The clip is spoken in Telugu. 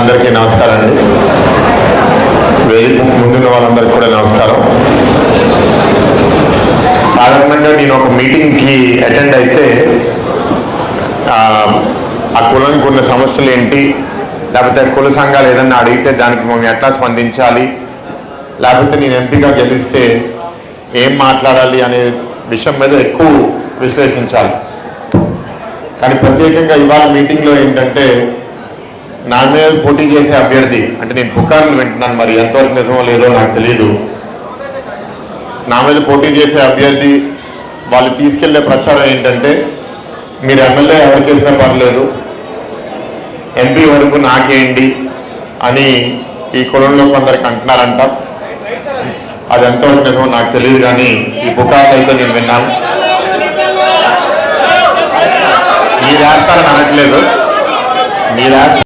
అందరికీ నమస్కారం అండి. వేదిక ముందున్న వాళ్ళందరికీ కూడా నమస్కారం. సాధారణంగా నేను ఒక మీటింగ్కి అటెండ్ అయితే ఆ, కులానికి ఉన్న సమస్యలు ఏంటి లేకపోతే కుల సంఘాలు ఏదన్నా అడిగితే దానికి మేము ఎట్లా స్పందించాలి లేకపోతే నేను ఎంపీగా గెలిస్తే ఏం మాట్లాడాలి అనే విషయం మీద ఎక్కువ విశ్లేషించాలి. కానీ ప్రత్యేకంగా ఇవాళ మీటింగ్లో ఏంటంటే నా మీద పోటీ చేసే అభ్యర్థి అంటే నేను పుకార్లు వింటున్నాను మరి ఎంతవరకు నిజమో లేదో నాకు తెలియదు నా మీద పోటీ చేసే అభ్యర్థి వాళ్ళు తీసుకెళ్ళే ప్రచారం ఏంటంటే మీరు ఎమ్మెల్యే ఎవరికి వేసినా పర్లేదు ఎంపీ వరకు నాకేంటి అని ఈ కులంలో కొందరికి అంటున్నారంట. అది ఎంతవరకు నిజమో నాకు తెలియదు కానీ ఈ పుకార్లు అయితే నేను విన్నాను. మీరు వేస్తారని అనట్లేదు. మీరు వేస్తారు